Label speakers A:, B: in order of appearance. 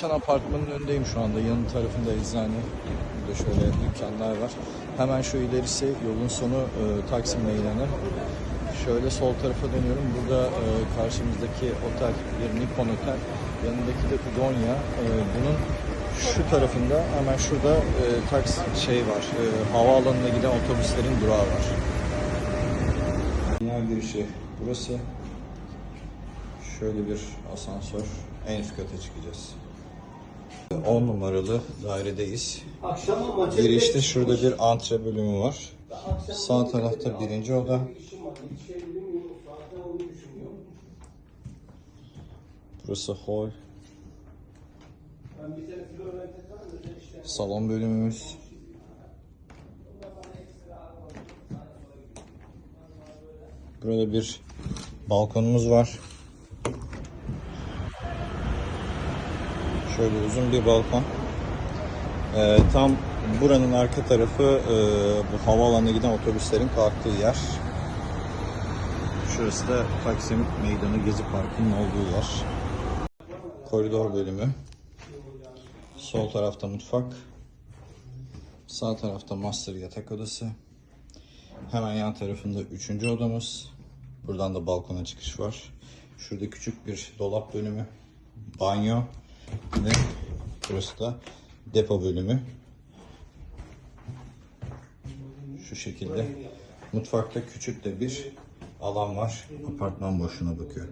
A: Çan apartmanın önündeyim şu anda. Yanı tarafında eczane. Burada şöyle dükkanlar var. Hemen şu ilerisi yolun sonu e, Taksim Meydanı. Şöyle sol tarafa dönüyorum. Burada e, karşımızdaki otel bir Nippon Otel. Yanındaki de Udonya. E, bunun şu tarafında hemen şurada e, Taksim şey var. E, havaalanına giden otobüslerin durağı var. Yer girişi burası. Şöyle bir asansör. En üst kata çıkacağız. 10 numaralı dairedeyiz. Girişte şurada bir antre bölümü var. Sağ tarafta birinci oda. Burası hol. Salon bölümümüz. Burada bir balkonumuz var. Şöyle uzun bir balkon. Ee, tam buranın arka tarafı e, bu havaalanına giden otobüslerin kalktığı yer. Şurası da Taksim Meydanı Gezi Parkı'nın olduğu yer. Koridor bölümü. Sol tarafta mutfak. Sağ tarafta master yatak odası. Hemen yan tarafında üçüncü odamız. Buradan da balkona çıkış var. Şurada küçük bir dolap bölümü. Banyo. Ve burası da depo bölümü. Şu şekilde. Mutfakta küçük de bir alan var. Apartman boşuna bakıyor.